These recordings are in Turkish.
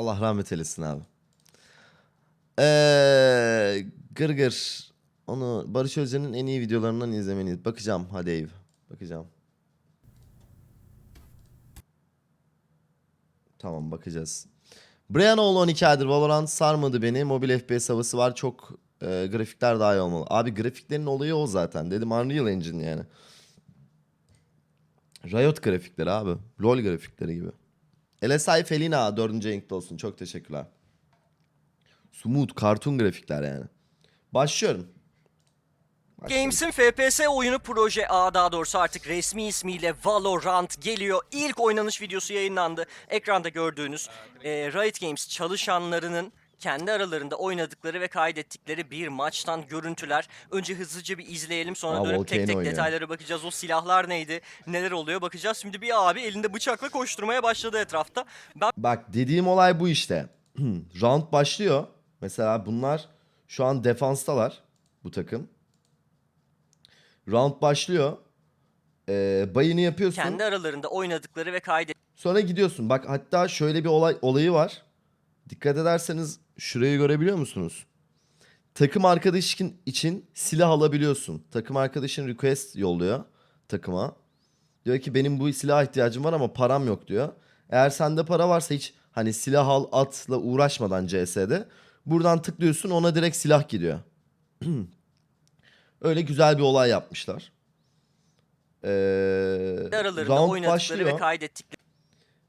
Allah rahmet eylesin abi. Ee, gır gır. Onu Barış Özcan'ın en iyi videolarından izlemeniz. Bakacağım hadi Eyüp. Bakacağım. Tamam bakacağız. Brianoğlu 12 aydır Valorant sarmadı beni. Mobil FPS havası var. Çok e, grafikler daha iyi olmalı. Abi grafiklerin olayı o zaten. Dedim Unreal Engine yani. Riot grafikleri abi. LoL grafikleri gibi. LSI Felina 4. renkte olsun. Çok teşekkürler. Smooth kartun grafikler yani. Başlıyorum. Başlıyorum. Games'in FPS oyunu Proje A daha doğrusu artık resmi ismiyle Valorant geliyor. İlk oynanış videosu yayınlandı. Ekranda gördüğünüz e, Riot Games çalışanlarının kendi aralarında oynadıkları ve kaydettikleri bir maçtan görüntüler. Önce hızlıca bir izleyelim sonra Aa, dönüp Volcano tek tek oynuyor. detaylara bakacağız. O silahlar neydi, neler oluyor bakacağız. Şimdi bir abi elinde bıçakla koşturmaya başladı etrafta. Ben Bak dediğim olay bu işte. Round başlıyor. Mesela bunlar şu an defanstalar bu takım. Round başlıyor. Ee, bayını yapıyorsun. kendi aralarında oynadıkları ve kaydettikleri Sonra gidiyorsun. Bak hatta şöyle bir olay olayı var. Dikkat ederseniz şurayı görebiliyor musunuz? Takım arkadaşın için silah alabiliyorsun. Takım arkadaşın request yolluyor takıma. Diyor ki benim bu silaha ihtiyacım var ama param yok diyor. Eğer sende para varsa hiç hani silah al atla uğraşmadan CS'de buradan tıklıyorsun ona direkt silah gidiyor. Öyle güzel bir olay yapmışlar. Ee, aralarında round oynadıkları başlıyor. ve kaydettikleri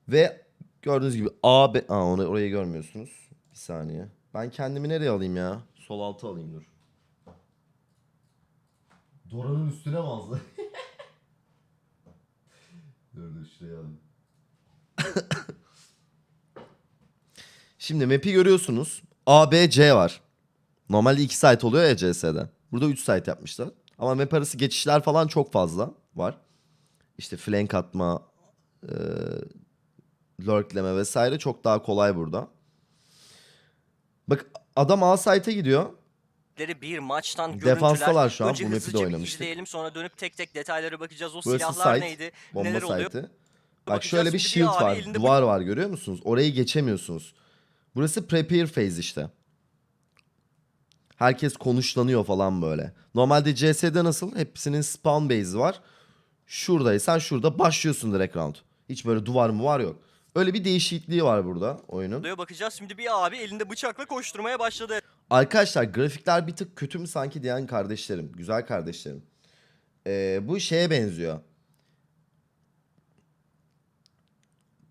Ve gördüğünüz gibi A, B... Aa, onu, orayı görmüyorsunuz. Bir saniye. Ben kendimi nereye alayım ya? Sol altı alayım dur. Dora'nın üstüne mi azdı? dur dur şuraya alayım. Şimdi map'i görüyorsunuz. A, B, C var. Normalde 2 site oluyor ya CS'de. Burada 3 site yapmışlar. Ama map arası geçişler falan çok fazla var. İşte flank atma, e, lurkleme vesaire çok daha kolay burada. Bak adam A site'e gidiyor. bir maçtan görüntüler. Defanstalar şu an, Önce bu map'i de hızlıca bir oynamıştık. izleyelim sonra dönüp tek tek detaylara bakacağız. O Burası silahlar site, neydi, bomba neler oluyor. site'i. Bak Bakacağız şöyle bir şimdi shield abi var, elinde duvar var görüyor musunuz? Orayı geçemiyorsunuz. Burası prepare phase işte. Herkes konuşlanıyor falan böyle. Normalde CS'de nasıl? Hepsinin spawn base'i var. Şuradaysan şurada başlıyorsun direkt round. Hiç böyle duvar mı var yok. Öyle bir değişikliği var burada oyunun. oluyor bakacağız. Şimdi bir abi elinde bıçakla koşturmaya başladı. Arkadaşlar grafikler bir tık kötü mü sanki diyen kardeşlerim. Güzel kardeşlerim. Ee, bu şeye benziyor.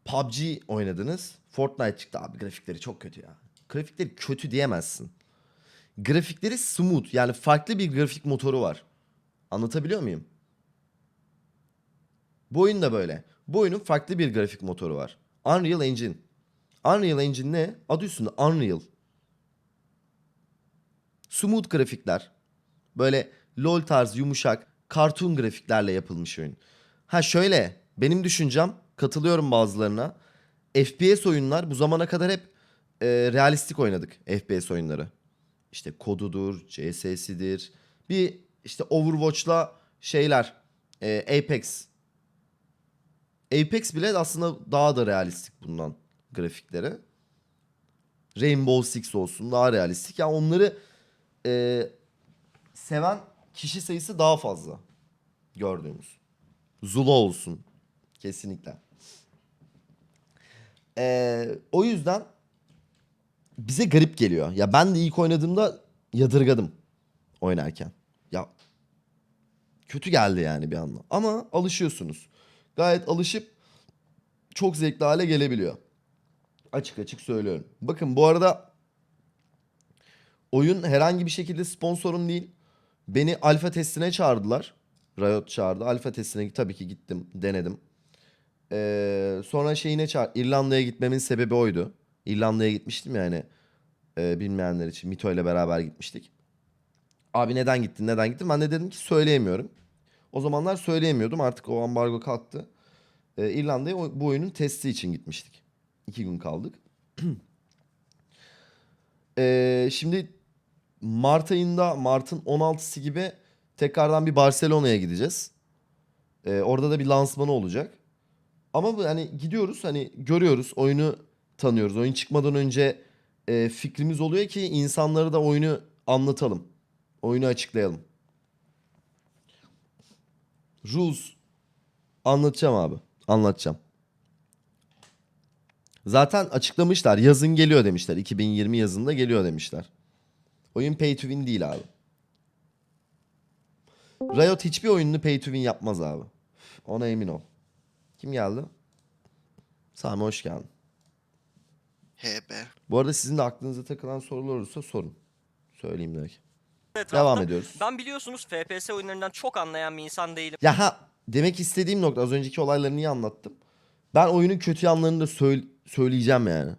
PUBG oynadınız. Fortnite çıktı abi grafikleri çok kötü ya. Grafikleri kötü diyemezsin. Grafikleri smooth yani farklı bir grafik motoru var. Anlatabiliyor muyum? Bu oyun da böyle. Bu oyunun farklı bir grafik motoru var. Unreal Engine. Unreal Engine ne? Adı üstünde Unreal. Smooth grafikler. Böyle LoL tarzı yumuşak cartoon grafiklerle yapılmış oyun. Ha şöyle benim düşüncem katılıyorum bazılarına. FPS oyunlar bu zamana kadar hep e, realistik oynadık FPS oyunları. İşte kodudur, CS'sidir. Bir işte Overwatch'la şeyler e, Apex. Apex bile aslında daha da realistik bundan grafikleri. Rainbow Six olsun daha realistik. Yani onları e, seven kişi sayısı daha fazla gördüğümüz. Zula olsun kesinlikle. E, o yüzden bize garip geliyor. Ya ben de ilk oynadığımda yadırgadım oynarken. Ya kötü geldi yani bir anda. Ama alışıyorsunuz. Gayet alışıp çok zevkli hale gelebiliyor. Açık açık söylüyorum. Bakın bu arada oyun herhangi bir şekilde sponsorum değil. Beni alfa testine çağırdılar. Riot çağırdı. Alfa testine tabii ki gittim, denedim. Ee, sonra şeyine çağır. İrlanda'ya gitmemin sebebi oydu. İrlanda'ya gitmiştim yani. Ee, bilmeyenler için Mito ile beraber gitmiştik. Abi neden gittin, neden gittin? Ben de dedim ki söyleyemiyorum. O zamanlar söyleyemiyordum. Artık o ambargo kalktı. Ee, İrlanda'ya bu oyunun testi için gitmiştik. İki gün kaldık. Ee, şimdi Mart ayında, Mart'ın 16'sı gibi tekrardan bir Barcelona'ya gideceğiz. Ee, orada da bir lansmanı olacak. Ama bu hani gidiyoruz hani görüyoruz oyunu tanıyoruz. Oyun çıkmadan önce e, fikrimiz oluyor ki insanlara da oyunu anlatalım. Oyunu açıklayalım. Rules anlatacağım abi. Anlatacağım. Zaten açıklamışlar. Yazın geliyor demişler. 2020 yazında geliyor demişler. Oyun pay to win değil abi. Riot hiçbir oyununu pay to win yapmaz abi. Ona emin ol. Kim geldi? Sami hoş geldin. HB. Bu arada sizin de aklınıza takılan sorular olursa sorun. Söyleyeyim direkt. Etrafta. Devam ediyoruz. Ben biliyorsunuz FPS oyunlarından çok anlayan bir insan değilim. Ya ha demek istediğim nokta az önceki olayları niye anlattım? Ben oyunun kötü yanlarını da söyle- söyleyeceğim yani.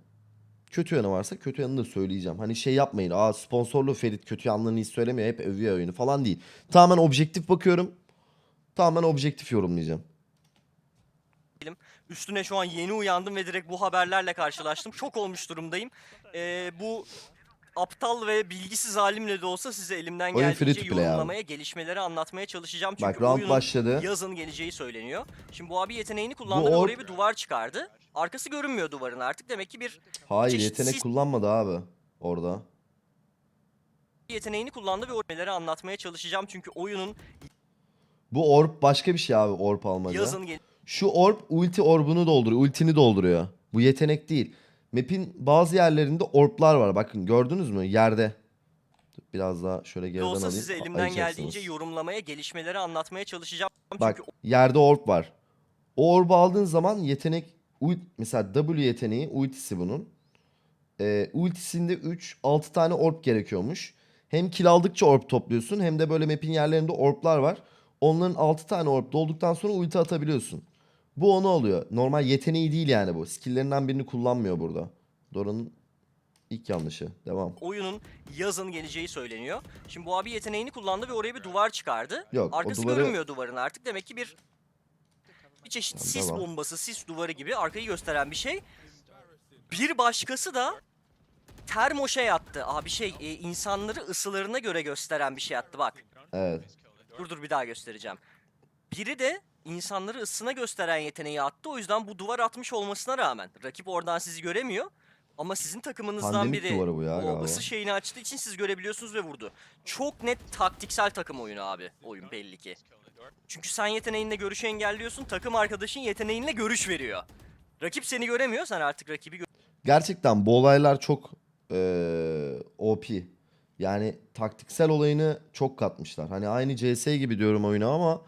Kötü yanı varsa kötü yanını da söyleyeceğim. Hani şey yapmayın. Aa sponsorlu Ferit kötü yanlarını hiç söylemiyor. Hep övüyor oyunu falan değil. Tamamen objektif bakıyorum. Tamamen objektif yorumlayacağım. Üstüne şu an yeni uyandım ve direkt bu haberlerle karşılaştım. Şok olmuş durumdayım. Ee, bu aptal ve bilgisiz halimle de olsa size elimden Oyun free geldiğince to play abi. yorumlamaya, gelişmeleri anlatmaya çalışacağım. Çünkü Bak round oyunun başladı. yazın geleceği söyleniyor. Şimdi bu abi yeteneğini kullandı ve orb- oraya bir duvar çıkardı. Arkası görünmüyor duvarın artık. Demek ki bir Hayır Çeşit yetenek sis- kullanmadı abi orada. yeteneğini kullandı ve orayları anlatmaya çalışacağım. Çünkü oyunun Bu orb başka bir şey abi orb almaca. yazın Şu orb ulti orbunu dolduruyor. Ultini dolduruyor. Bu yetenek değil. Map'in bazı yerlerinde orblar var. Bakın gördünüz mü? Yerde. Biraz daha şöyle de geriden olsa alayım. size elimden geldiğince yorumlamaya, gelişmeleri anlatmaya çalışacağım. Bak Çünkü yerde orb var. O orbu aldığın zaman yetenek ult, mesela W yeteneği ultisi bunun. Ee, ultisinde 3 6 tane orb gerekiyormuş. Hem kill aldıkça orb topluyorsun hem de böyle map'in yerlerinde orblar var. Onların 6 tane orb dolduktan sonra ulti atabiliyorsun. Bu onu alıyor. Normal yeteneği değil yani bu. Skill'lerinden birini kullanmıyor burada. Dora'nın ilk yanlışı. Devam. oyunun yazın geleceği söyleniyor. Şimdi bu abi yeteneğini kullandı ve oraya bir duvar çıkardı. Yok, o Arkası duvarı- görünmüyor duvarın artık. Demek ki bir bir çeşit Tamam, sis devam. bombası, sis duvarı gibi arkayı gösteren bir şey. Bir başkası da termo şey attı. Abi şey e, insanları ısılarına göre gösteren bir şey attı bak. Evet. Dur dur bir daha göstereceğim. Biri de insanları ısına gösteren yeteneği attı. O yüzden bu duvar atmış olmasına rağmen rakip oradan sizi göremiyor. Ama sizin takımınızdan Pandemik biri duvarı bu ya o galiba. ısı şeyini açtığı için siz görebiliyorsunuz ve vurdu. Çok net taktiksel takım oyunu abi. Oyun belli ki. Çünkü sen yeteneğinle görüşü engelliyorsun. Takım arkadaşın yeteneğinle görüş veriyor. Rakip seni göremiyor. Sen artık rakibi gö- Gerçekten bu olaylar çok eee, OP. Yani taktiksel olayını çok katmışlar. Hani aynı CS gibi diyorum oyuna ama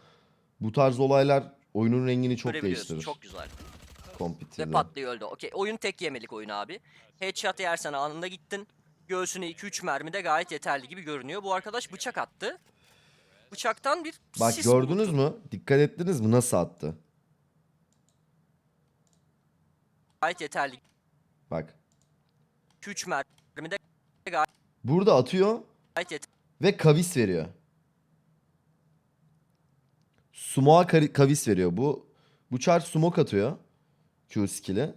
bu tarz olaylar oyunun rengini çok değiştirir. Çok güzel. Ve Competitive. patlıyor öldü. Okey. Oyun tek yemelik oyun abi. Headshot yersen anında gittin. Göğsüne 2-3 mermi de gayet yeterli gibi görünüyor. Bu arkadaş bıçak attı. Bıçaktan bir Bak sis gördünüz mü? Dikkat ettiniz mi nasıl attı? Gayet yeterli. Bak. 2-3 mermi de Burada atıyor gayet yeterli. ve kavis veriyor. Sumo'a kavis veriyor. Bu bu char smoke atıyor. Q skill'i.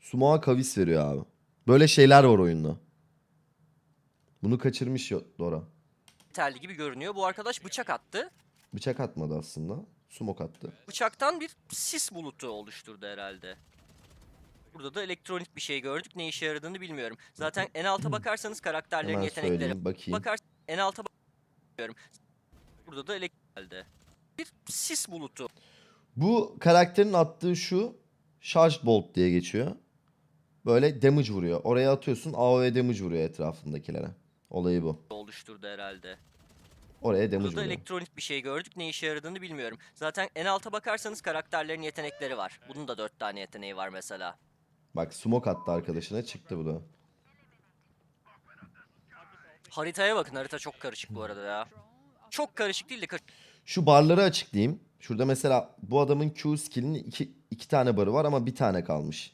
Sumo'a kavis veriyor abi. Böyle şeyler var oyunda. Bunu kaçırmış Dora. yeterli gibi görünüyor. Bu arkadaş bıçak attı. Bıçak atmadı aslında. Smoke attı. Bıçaktan bir sis bulutu oluşturdu herhalde. Burada da elektronik bir şey gördük. Ne işe yaradığını bilmiyorum. Zaten en alta bakarsanız karakterlerin Hemen yetenekleri bakayım. Bakar en alta bakıyorum. Burada da elektrik Bir sis bulutu Bu karakterin attığı şu Charge Bolt diye geçiyor. Böyle damage vuruyor. Oraya atıyorsun AoE damage vuruyor etrafındakilere. Olayı bu. oluşturdu herhalde. Oraya damage Burada da vuruyor. elektronik bir şey gördük. Ne işe yaradığını bilmiyorum. Zaten en alta bakarsanız karakterlerin yetenekleri var. Bunun da dört tane yeteneği var mesela. Bak smoke attı arkadaşına çıktı bu da. Haritaya bakın. Harita çok karışık bu arada ya. Çok karışık değil de karışık. Şu barları açıklayayım. Şurada mesela bu adamın Q skill'inin iki, iki tane barı var ama bir tane kalmış.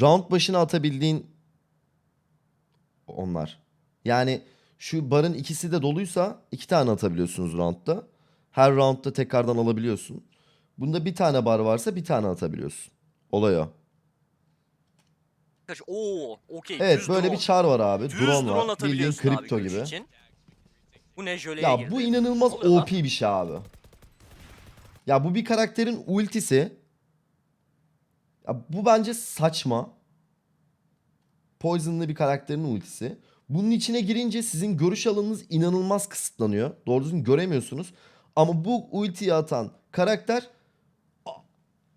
Round başına atabildiğin onlar. Yani şu barın ikisi de doluysa iki tane atabiliyorsunuz roundda. Her roundda tekrardan alabiliyorsun. Bunda bir tane bar varsa bir tane atabiliyorsun. Olay o. Oo, okey. Evet düz böyle drone. bir çar var abi. Düz drone drone, var. Bildiğin atabiliyorsun abi kripto gibi. için. Bu ne jöleye Ya girdi. bu inanılmaz oluyor lan? OP bir şey abi. Ya bu bir karakterin ultisi. Ya bu bence saçma. Poison'lı bir karakterin ultisi. Bunun içine girince sizin görüş alanınız inanılmaz kısıtlanıyor. Doğru düzgün göremiyorsunuz. Ama bu ultiyi atan karakter a-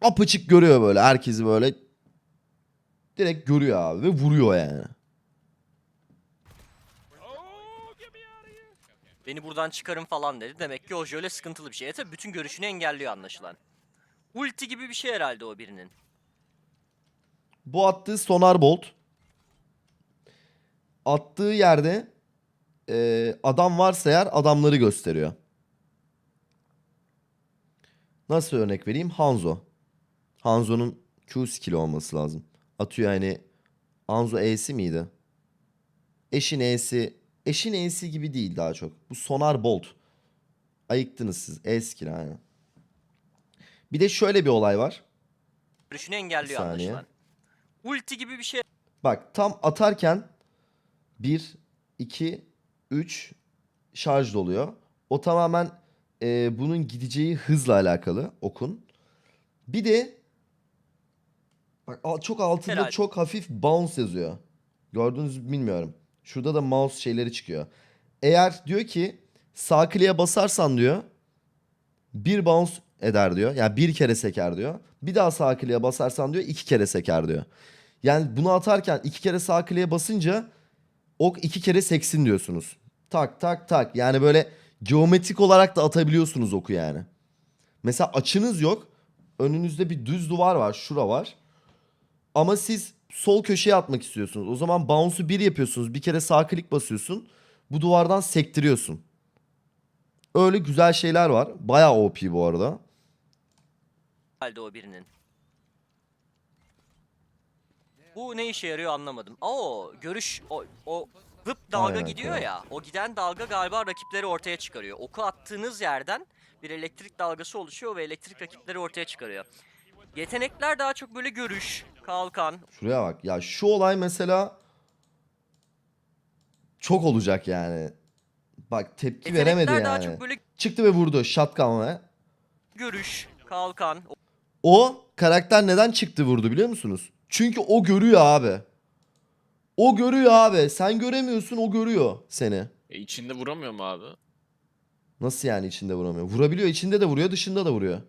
apaçık görüyor böyle. Herkesi böyle direkt görüyor abi ve vuruyor yani. Beni buradan çıkarın falan dedi. Demek ki o şöyle sıkıntılı bir şey. E tabi bütün görüşünü engelliyor anlaşılan. Ulti gibi bir şey herhalde o birinin. Bu attığı sonar bolt. Attığı yerde e, adam varsa eğer adamları gösteriyor. Nasıl örnek vereyim? Hanzo. Hanzo'nun Q skill olması lazım. Atıyor hani Hanzo E'si miydi? Eşin E'si Eşin E'si gibi değil daha çok. Bu sonar bolt. Ayıktınız siz. E skill aynen. Bir de şöyle bir olay var. Görüşünü engelliyor Bir saniye. anlaşılan. Ulti gibi bir şey Bak tam atarken 1, 2, 3 şarj doluyor. O tamamen e, bunun gideceği hızla alakalı okun. Bir de bak çok altında Herhalde. çok hafif bounce yazıyor. Gördünüz mü bilmiyorum. Şurada da mouse şeyleri çıkıyor. Eğer diyor ki sağ kliğe basarsan diyor bir bounce eder diyor. Yani bir kere seker diyor. Bir daha sağ kliğe basarsan diyor iki kere seker diyor. Yani bunu atarken iki kere sağ kliğe basınca ok iki kere seksin diyorsunuz. Tak tak tak. Yani böyle geometrik olarak da atabiliyorsunuz oku yani. Mesela açınız yok. Önünüzde bir düz duvar var. Şura var. Ama siz sol köşeye atmak istiyorsunuz. O zaman bounce'u bir yapıyorsunuz. Bir kere sağ klik basıyorsun. Bu duvardan sektiriyorsun. Öyle güzel şeyler var. Bayağı OP bu arada. herhalde o birinin. Bu ne işe yarıyor anlamadım. Oo görüş o o zıp dalga Aynen, gidiyor kral. ya. O giden dalga galiba rakipleri ortaya çıkarıyor. Oku attığınız yerden bir elektrik dalgası oluşuyor ve elektrik rakipleri ortaya çıkarıyor. Yetenekler daha çok böyle görüş, kalkan, Şuraya bak. Ya şu olay mesela çok olacak yani. Bak tepki yetenekler veremedi daha yani. çok böyle Çıktı ve vurdu shotgun ve. görüş, kalkan, O karakter neden çıktı vurdu biliyor musunuz? Çünkü o görüyor abi. O görüyor abi. Sen göremiyorsun o görüyor seni. E içinde vuramıyor mu abi? Nasıl yani içinde vuramıyor? Vurabiliyor içinde de vuruyor dışında da vuruyor.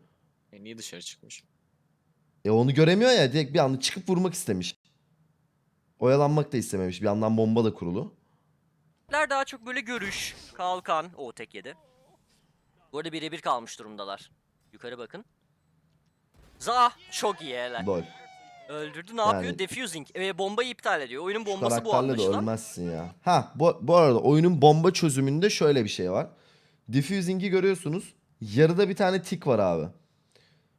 E niye dışarı çıkmış? E onu göremiyor ya direkt bir anda çıkıp vurmak istemiş. Oyalanmak da istememiş. Bir yandan bomba da kurulu. Daha çok böyle görüş, kalkan, o tek yedi. Bu arada birebir kalmış durumdalar. Yukarı bakın. Za çok iyi helal. Lol. Öldürdü ne Yani- yapıyor? Defusing. E, bombayı iptal ediyor. Oyunun bombası bu karakterle de anlaşılan. ölmezsin ya. Ha bu, bu arada oyunun bomba çözümünde şöyle bir şey var. Diffusing'i görüyorsunuz. Yarıda bir tane tik var abi.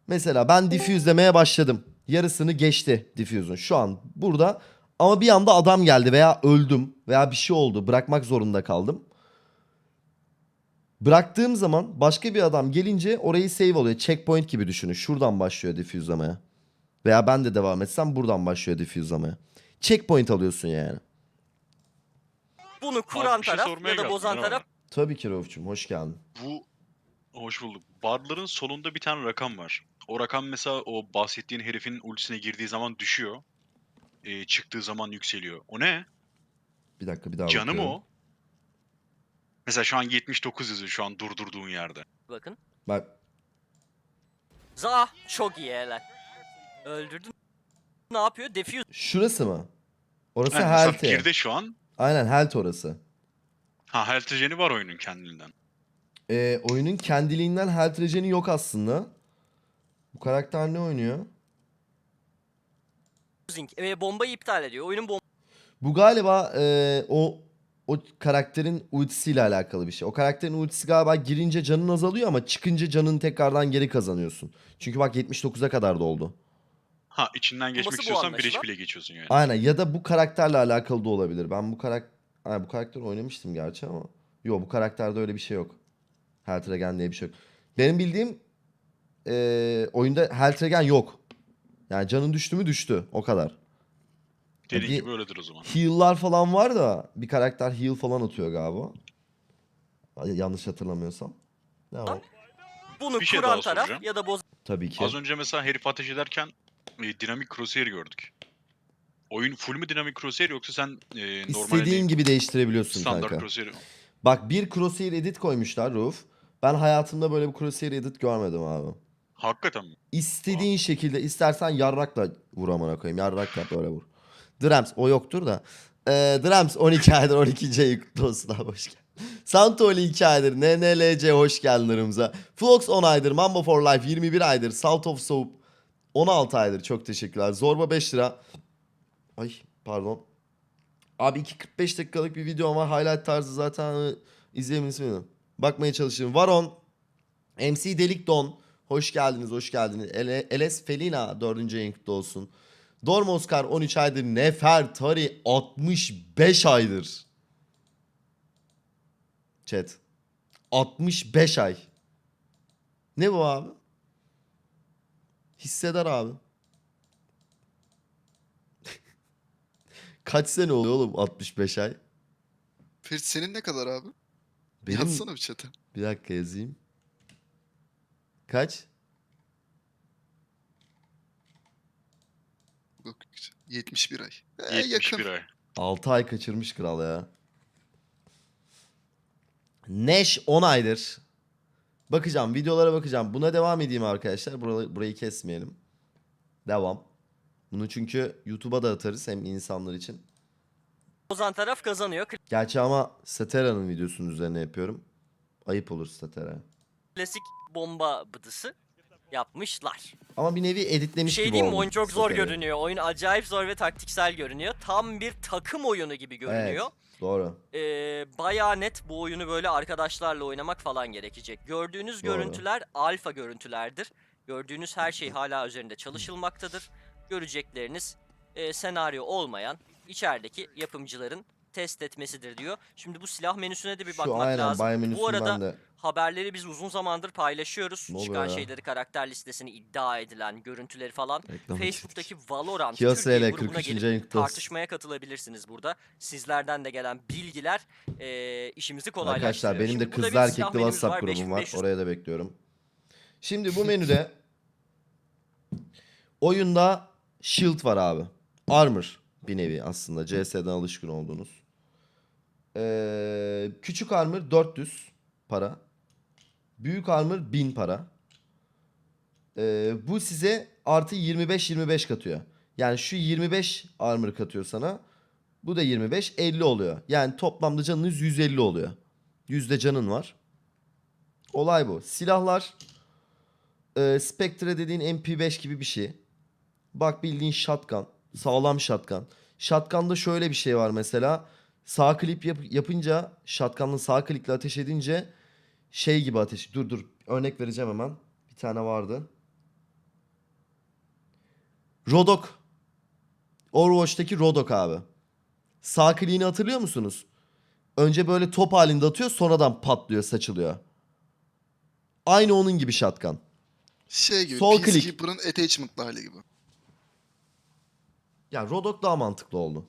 Mesela ben diffuse'lemeye başladım. Yarısını geçti diffuse'un. Şu an burada ama bir anda adam geldi veya öldüm veya bir şey oldu. Bırakmak zorunda kaldım. Bıraktığım zaman başka bir adam gelince orayı save oluyor. Checkpoint gibi düşünün. Şuradan başlıyor diffuse'lamaya. Veya ben de devam etsem buradan başlıyor diffuse'lamaya. Checkpoint alıyorsun yani. Bunu kuran bir şey taraf sormaya ya da geldim, bozan merhaba. taraf Tabii ki Rauf'cum hoş geldin. Bu hoş bulduk. Barların solunda bir tane rakam var. O rakam mesela o bahsettiğin herifin ultisine girdiği zaman düşüyor. Ee, çıktığı zaman yükseliyor. O ne? Bir dakika bir daha Canı mı bakıyorum. o? Mesela şu an 79 yazıyor şu an durdurduğun yerde. bakın. Bak Za çok iyi helal. Öldürdü. Ne yapıyor? Defuse şurası mı? Orası Yani mesela health. girdi şu an. Aynen health orası. Ha health rejeni var oyunun kendinden. Ee, oyunun kendiliğinden health rejeni yok aslında. Bu karakter ne oynuyor? Defusing. E, bombayı iptal ediyor. Oyunun Bu galiba e, o o karakterin ultisiyle alakalı bir şey. O karakterin ultisi galiba girince canın azalıyor ama çıkınca canın tekrardan geri kazanıyorsun. Çünkü bak 79'a kadar doldu. Ha içinden geçmek Olması bu istiyorsan bir anlaşılan. Bile geçiyorsun yani. Aynen ya da bu karakterle alakalı da olabilir. Ben bu karakter bu karakteri oynamıştım gerçi ama yok bu karakterde öyle bir şey yok. Health Regen diye bir şey yok. Benim bildiğim eee, oyunda Health Regen yok. Yani canın düştü mü düştü. O kadar. Dediğin bir- gibi öyledir o zaman. Heal'lar falan var da bir karakter heal falan atıyor galiba. Yanlış hatırlamıyorsam. Ne o? bunu Bir şey kuran daha taraf soracağım. ya da bozan Tabii ki. Az önce mesela herif ateş ederken e, dinamik crosshair gördük. Oyun full mü dinamik crosshair yoksa sen e, normal İstediğin gibi değiştirebiliyorsun standart kanka. crosshair Bak bir crosshair edit koymuşlar Roof. Ben hayatımda böyle bir crosshair edit görmedim abi. Hakikaten mi? İstediğin şekilde istersen yarrakla vur amına koyayım. Yarrak böyle vur. Drams o yoktur da. Ee, Drams 12 aydır 12. ayı kutlu hoş geldin. Santoli 2 aydır. NNLC hoş geldin aramıza. Flox 10 aydır. Mambo for Life 21 aydır. South of Soap 16 aydır. Çok teşekkürler. Zorba 5 lira. Ay pardon. Abi 2.45 dakikalık bir video ama highlight tarzı zaten e, izleyebilirsiniz. Bakmaya çalışıyorum. Varon MC Delik Don. Hoş geldiniz, hoş geldiniz. Ele- LS Felina 4. yayın kutlu olsun. Dorm Oscar 13 aydır. Nefer Tari 65 aydır. Chat. 65 ay. Ne bu abi? Hisseder abi. Kaç sene oluyor oğlum 65 ay? Ferit senin ne kadar abi? Benim Yazsana bir chat'e. bir dakika yazayım. Kaç? Bak, 71 ay. Ee, 71 yakın. ay. 6 ay kaçırmış kral ya. Neş 10 aydır. Bakacağım videolara bakacağım. Buna devam edeyim arkadaşlar. Burayı, burayı kesmeyelim. Devam. Bunu çünkü YouTube'a da atarız hem insanlar için. Bozan taraf kazanıyor. Gerçi ama Satera'nın videosunun üzerine yapıyorum. Ayıp olur Satera. Klasik bomba bıdısı yapmışlar. Ama bir nevi Bir editlemiş şey gibi diyeyim mi? Oyun çok zor Satera'yı. görünüyor. Oyun acayip zor ve taktiksel görünüyor. Tam bir takım oyunu gibi görünüyor. Evet, doğru. Ee, bayağı net bu oyunu böyle arkadaşlarla oynamak falan gerekecek. Gördüğünüz Doğru. görüntüler alfa görüntülerdir. Gördüğünüz her şey hala üzerinde çalışılmaktadır. Görecekleriniz e, senaryo olmayan içerideki yapımcıların test etmesidir diyor. Şimdi bu silah menüsüne de bir Şu bakmak aynen lazım. bay Bu arada de. haberleri biz uzun zamandır paylaşıyoruz. Ne Çıkan ya? şeyleri, karakter listesini iddia edilen görüntüleri falan. Reklama Facebook'taki Valorant Türkiye grubuna 43. gelip tartışmaya katılabilirsiniz burada. Sizlerden de gelen bilgiler e, işimizi kolaylaştırıyor. Arkadaşlar benim de kızlı erkekli WhatsApp grubum var. 5500 Oraya da bekliyorum. Şimdi bu menüde oyunda shield var abi. Armor bir nevi aslında. CS'den alışkın olduğunuz. Ee, küçük armor 400 para. Büyük armor 1000 para. Ee, bu size artı 25-25 katıyor. Yani şu 25 armor katıyor sana. Bu da 25 50 oluyor. Yani toplamda canınız 150 oluyor. Yüzde canın var. Olay bu. Silahlar e, Spectre dediğin MP5 gibi bir şey. Bak bildiğin shotgun. Sağlam shotgun. Shotgun'da şöyle bir şey var mesela. Sağ klip yap- yapınca shotgun'la sağ klikle ateş edince şey gibi ateş. Dur dur örnek vereceğim hemen. Bir tane vardı. Rodok. Overwatch'taki Rodok abi. Sağ kliğini hatırlıyor musunuz? Önce böyle top halinde atıyor sonradan patlıyor saçılıyor. Aynı onun gibi shotgun. Şey gibi. Sol. Peacekeeper'ın attachment'lı hali gibi. Yani Rodok daha mantıklı oldu.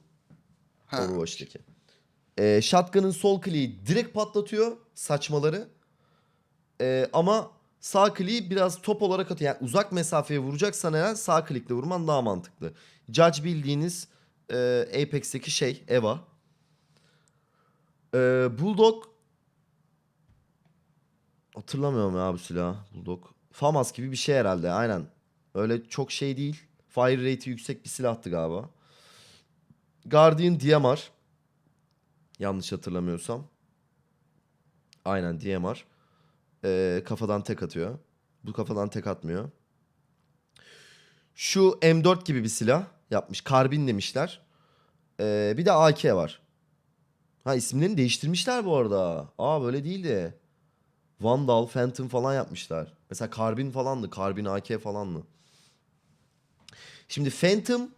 Ha. Overwatch'taki. Ee, shotgun'ın sol kliği direkt patlatıyor saçmaları. Ee, ama sağ kliği biraz top olarak atıyor. Yani uzak mesafeye vuracaksan eğer sağ klikle vurman daha mantıklı. Judge bildiğiniz e, Apex'teki şey Eva. Ee, Bulldog hatırlamıyorum ya bu silah. Bulldog. FAMAS gibi bir şey herhalde aynen. Öyle çok şey değil. Fire rate'i yüksek bir silahtı galiba. Guardian DMR. Yanlış hatırlamıyorsam. Aynen DMR. Ee, kafadan tek atıyor. Bu kafadan tek atmıyor. Şu M4 gibi bir silah yapmış. Karbin demişler. Ee, bir de AK var. Ha isimlerini değiştirmişler bu arada. Aa böyle değildi. Vandal, Phantom falan yapmışlar. Mesela Karbin falandı. Karbin AK falandı. Şimdi Phantom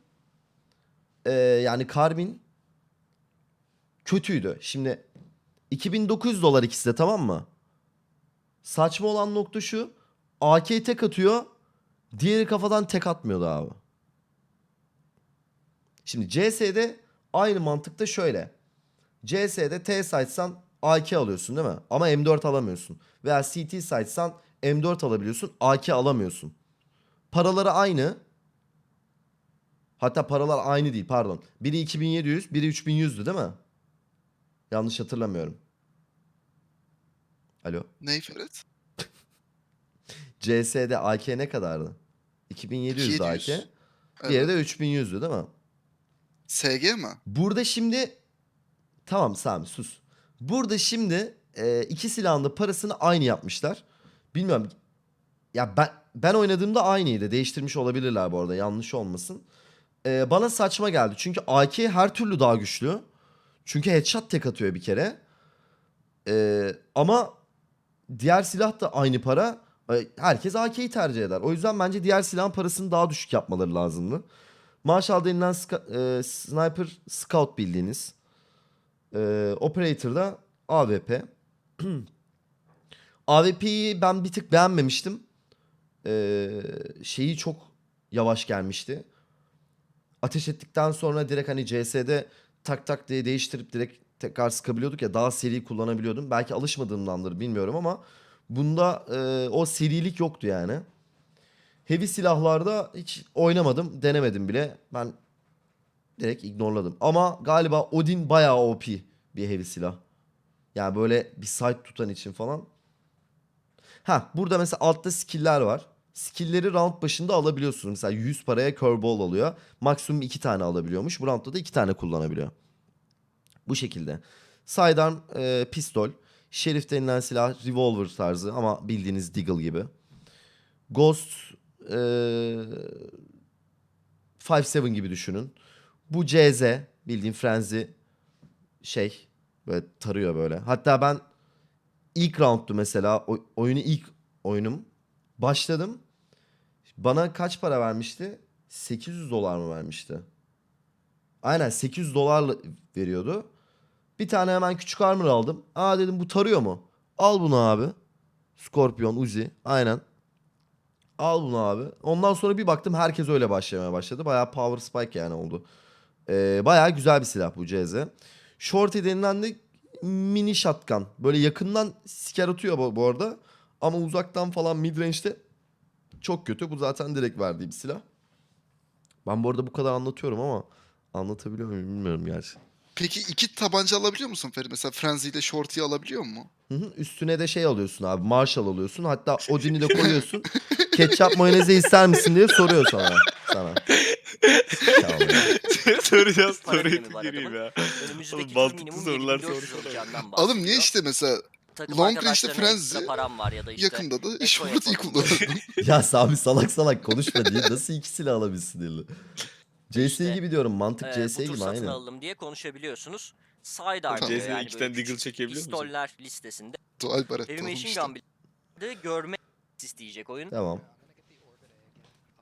e, yani Karbin kötüydü. Şimdi 2900 dolar ikisi de tamam mı? Saçma olan nokta şu. AK tek atıyor. Diğeri kafadan tek atmıyordu abi. Şimdi CS'de aynı mantıkta şöyle. CS'de T site'san AK alıyorsun değil mi? Ama M4 alamıyorsun. Veya CT site'san M4 alabiliyorsun. AK alamıyorsun. Paraları aynı. Hatta paralar aynı değil pardon. Biri 2700, biri 3100'dü değil mi? Yanlış hatırlamıyorum. Alo. Ney Ferhat? CS'de AK ne kadardı? 2700'dü AK. 2700. Diğeri de 3100'dü değil mi? SG mi? Burada şimdi tamam Sami sus. Burada şimdi e, iki silahın da parasını aynı yapmışlar. Bilmiyorum. Ya ben ben oynadığımda aynıydı. Değiştirmiş olabilirler bu arada. Yanlış olmasın. E, bana saçma geldi. Çünkü AK her türlü daha güçlü. Çünkü headshot tek atıyor bir kere. E, ama diğer silah da aynı para. E, Herkes AK'yi tercih eder. O yüzden bence diğer silahın parasını daha düşük yapmaları lazımdı. Marshall denilen e, sniper scout bildiğiniz. E, operator da AWP. AWP'yi ben bir tık beğenmemiştim. E, şeyi çok yavaş gelmişti. Ateş ettikten sonra direkt hani CS'de tak tak diye değiştirip direkt tekrar sıkabiliyorduk ya daha seri kullanabiliyordum. Belki alışmadığımdandır bilmiyorum ama bunda e, o serilik yoktu yani. Heavy silahlarda hiç oynamadım, denemedim bile. Ben direkt ignorladım. Ama galiba Odin bayağı OP bir heavy silah. Yani böyle bir site tutan için falan. Ha burada mesela altta skill'ler var. Skill'leri round başında alabiliyorsunuz. Mesela 100 paraya curveball alıyor. Maksimum 2 tane alabiliyormuş. Bu roundda da 2 tane kullanabiliyor. Bu şekilde. Sidearm e, pistol. Şerif denilen silah revolver tarzı ama bildiğiniz deagle gibi. Ghost e, 5-7 gibi düşünün. Bu CZ bildiğin frenzy şey böyle tarıyor böyle. Hatta ben ilk roundtu mesela oyunu ilk oyunum başladım. Bana kaç para vermişti? 800 dolar mı vermişti? Aynen 800 dolarla veriyordu. Bir tane hemen küçük armor aldım. Aa dedim bu tarıyor mu? Al bunu abi. Scorpion, Uzi. Aynen. Al bunu abi. Ondan sonra bir baktım herkes öyle başlamaya başladı. Bayağı power spike yani oldu. Ee, bayağı güzel bir silah bu CZ. Shorty denilen de mini shotgun. Böyle yakından siker atıyor bu, bu arada. Ama uzaktan falan midrange'de çok kötü. Bu zaten direkt verdiğim silah. Ben bu arada bu kadar anlatıyorum ama anlatabiliyor muyum bilmiyorum gerçi. Peki iki tabanca alabiliyor musun Ferit? Mesela Frenzy ile Shorty'yi alabiliyor mu? Hı hı. Üstüne de şey alıyorsun abi. Marshall alıyorsun. Hatta Odin'i de koyuyorsun. Ketçap mayonezi ister misin diye soruyor sana. Sana. Tamam ya. Soracağız soruyu gireyim ya. Önümüzdeki Oğlum, mantıklı minimum sorular 7400 sorsana. alacağından Oğlum niye işte mesela Takım long range'de Frenzy, param var ya da işte yakında da Eko Shorty'yi yapalım. kullanırdın. ya Sami salak salak konuşma diye nasıl iki silah alabilsin diye. CS İşte, gibi diyorum. Mantık Ee, CS bu tur gibi aynı. alalım diye konuşabiliyorsunuz. Sidearm Tamam. diyor CS'de yani iki böyle tane deagle küçük çekebiliyor musun? pistoller listesinde. Dual barret Heavy Machine. Gun bile görme isteyecek oyun. Tamam.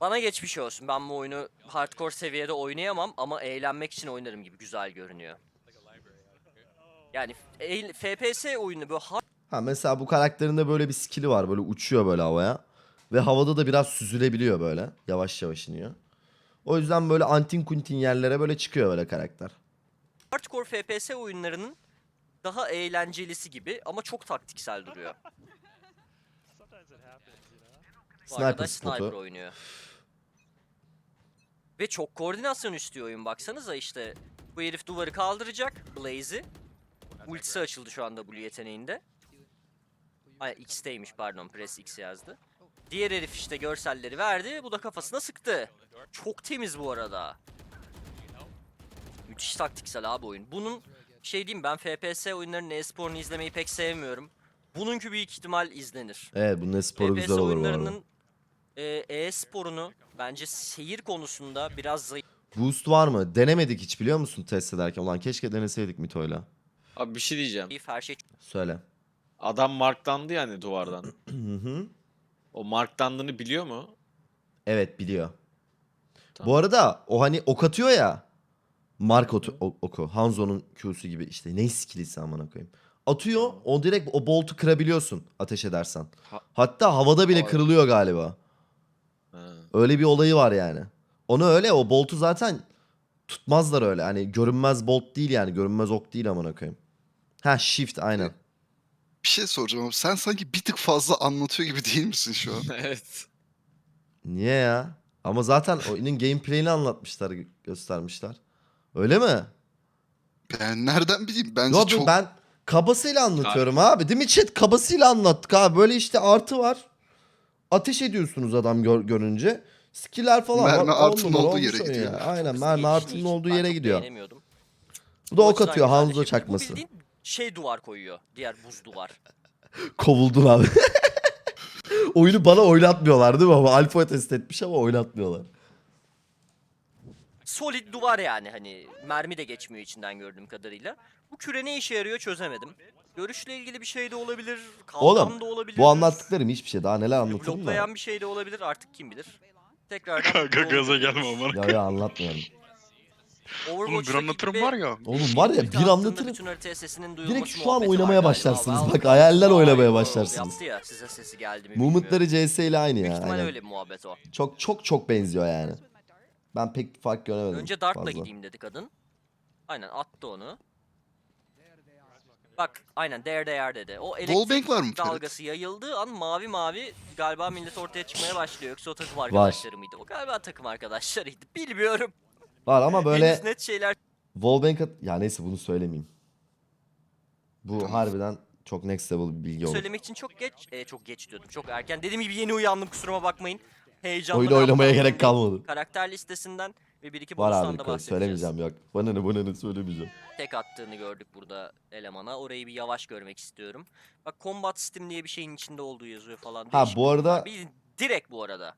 Bana geçmiş olsun. Ben bu oyunu hardcore seviyede oynayamam ama eğlenmek için oynarım gibi güzel görünüyor. Yani FPS oyunu böyle hard Ha mesela bu karakterin de böyle bir skill'i var. Böyle uçuyor böyle havaya. Ve havada da biraz süzülebiliyor böyle. Yavaş yavaş iniyor. O yüzden böyle antin kuntin yerlere böyle çıkıyor böyle karakter. hardcore FPS oyunlarının daha eğlencelisi gibi ama çok taktiksel duruyor. Bu Sniper arkadaş sniper oynuyor. Ve çok koordinasyon istiyor oyun baksanıza işte. Bu herif duvarı kaldıracak Blaze'i. Ultisi açıldı şu anda W yeteneğinde. Ay X'teymiş pardon press X yazdı. Diğer herif işte görselleri verdi bu da kafasına sıktı. Çok temiz bu arada. Müthiş taktiksel abi oyun. Bunun şey diyeyim ben FPS oyunlarının e-sporunu izlemeyi pek sevmiyorum. Bununki büyük ihtimal izlenir. Evet bunun sporu FPS güzel olur bu arada. oyunlarının e, e-sporunu bence seyir konusunda biraz zayıf Boost var mı? Denemedik hiç biliyor musun test ederken. Ulan keşke deneseydik Mito'yla. Abi bir şey diyeceğim. her şey Söyle. Adam marklandı yani duvardan. Hı hı. O marklandığını biliyor mu? Evet biliyor. Tamam. Bu arada o hani ok atıyor ya. Mark otu- o- oku. Hanzo'nun Q'su gibi işte. Ne skill'isi amına koyayım. Atıyor. O direkt o boltu kırabiliyorsun ateş edersen. Ha- Hatta havada bile Vay. kırılıyor galiba. Ha. Öyle bir olayı var yani. Onu öyle o boltu zaten tutmazlar öyle. Hani görünmez bolt değil yani. Görünmez ok değil amına koyayım. Ha shift aynen. Bir şey soracağım ama sen sanki bir tık fazla anlatıyor gibi değil misin şu an? evet. Niye ya? Ama zaten oyunun gameplay'ini anlatmışlar, göstermişler. Öyle mi? Ben nereden bileyim? Bence Yok çok... ben kabasıyla anlatıyorum abi. Değil mi chat? Kabasıyla anlattık abi. Böyle işte artı var. Ateş ediyorsunuz adam gör- görünce. Skiller falan Mermi var. On Artun'un numara olduğu yere gidiyor. ya. Aynen mermi için olduğu ben yere gidiyor. Bu da ok atıyor. Hanzo çakması. Bu bildiğin şey duvar koyuyor. Diğer buz duvar. Kovuldun abi. Oyunu bana oynatmıyorlar değil mi? Ama alfa test etmiş ama oynatmıyorlar. Solid duvar yani hani mermi de geçmiyor içinden gördüğüm kadarıyla. Bu küre ne işe yarıyor çözemedim. Görüşle ilgili bir şey de olabilir. Oğlum da olabilir. bu anlattıklarım hiçbir şey. Daha neler anlatırım da. Bloklayan bir şey de olabilir artık kim bilir. Tekrardan Kanka gaza gelme amına. Ya ya anlatmayalım. Oğlum bir Overwatch'taki anlatırım gibi var ya. Oğlum var ya bir anlatırım. Bütün haritaya sesinin duyulması Direkt şu an muhabbeti oynamaya var galiba. başlarsınız. Bak, hayaller oynamaya başlarsınız. Yaptı ya size sesi geldi mi bilmiyorum. Movement'ları CS ile aynı Büyük ya. ihtimal aynen. öyle bir muhabbet o. Çok çok çok benziyor yani. Ben pek fark göremedim. Önce Dart'la fazla. gideyim dedi kadın. Aynen attı onu. Bak aynen there they are dedi. O Wallbang elektrik var mı Ferit? dalgası yayıldığı an mavi mavi galiba millet ortaya çıkmaya başlıyor. Yoksa o takım arkadaşları mıydı? O galiba takım arkadaşlarıydı. Bilmiyorum. Var ama böyle Henüz net şeyler wallbang at... Ya neyse bunu söylemeyeyim. Bu Tamam. harbiden çok next level bir bilgi olur. söylemek için çok geç. E, çok geç diyordum. Çok erken. Dediğim gibi yeni uyandım kusuruma bakmayın. Heyecanlı. Oyunu oynamaya gerek kalmadı. Karakter listesinden ve bir iki Var bonustan abi da koy, bahsedeceğiz. söylemeyeceğim yok. Bana ne bana ne söylemeyeceğim. tek attığını gördük burada elemana. Orayı bir yavaş görmek istiyorum. Bak Combat Steam diye bir şeyin içinde olduğu yazıyor falan. Ha Değişik bu arada bir direkt bu arada.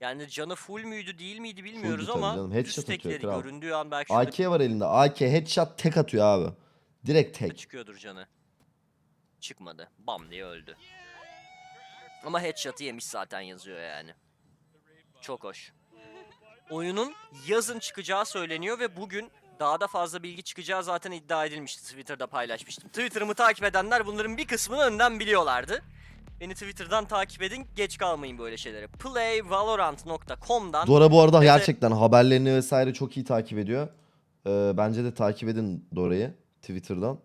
Yani canı full müydü değil miydi bilmiyoruz tabii ama canım, headshot düz atıyor tekleri kral. göründüğü an belki şurada AK var elinde. AK headshot tek atıyor abi. Direkt tek. çıkıyordur canı. Çıkmadı. Bam diye öldü. Ama headshot'ı yemiş zaten yazıyor yani. Çok hoş. Oyunun yazın çıkacağı söyleniyor ve bugün daha da fazla bilgi çıkacağı zaten iddia edilmişti. Twitter'da paylaşmıştım. Twitter'ımı takip edenler bunların bir kısmını önden biliyorlardı. Beni Twitter'dan takip edin. Geç kalmayın böyle şeylere. playvalorant.com'dan Dora bu arada gerçekten haberlerini vesaire çok iyi takip ediyor. Ee, bence de takip edin Dora'yı Twitter'dan.